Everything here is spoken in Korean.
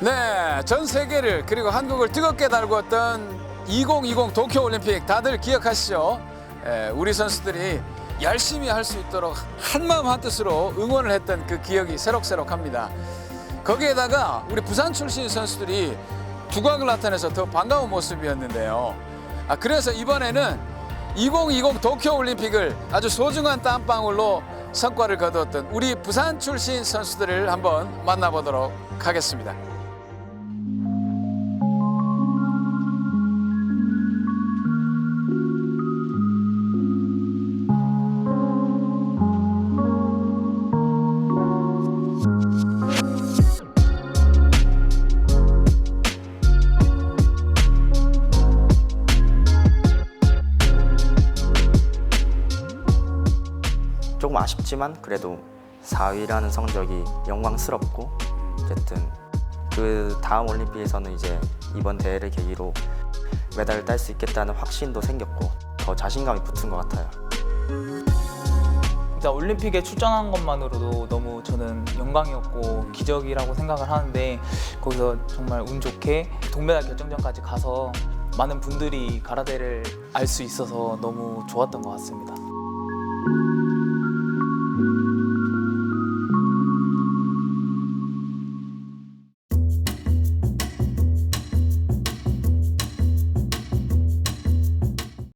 네, 전 세계를 그리고 한국을 뜨겁게 달구었던 2020 도쿄 올림픽 다들 기억하시죠? 에, 우리 선수들이 열심히 할 수 있도록 한마음 한뜻으로 응원을 했던 그 기억이 새록새록합니다. 거기에다가 우리 부산 출신 선수들이 두각을 나타내서 더 반가운 모습이었는데요. 아, 그래서 이번에는 2020 도쿄 올림픽을 아주 소중한 땀방울로 성과를 거두었던 우리 부산 출신 선수들을 한번 만나보도록 하겠습니다. 조금 아쉽지만 그래도 4위라는 성적이 영광스럽고 어쨌든 그 다음 올림픽에서는 이제 이번 대회를 계기로 메달을 딸 수 있겠다는 확신도 생겼고 더 자신감이 붙은 것 같아요. 일단 올림픽에 출전한 것만으로도 너무 저는 영광이었고 기적이라고 생각을 하는데 거기서 정말 운 좋게 동메달 결정전까지 가서 많은 분들이 가라데를 알 수 있어서 너무 좋았던 것 같습니다.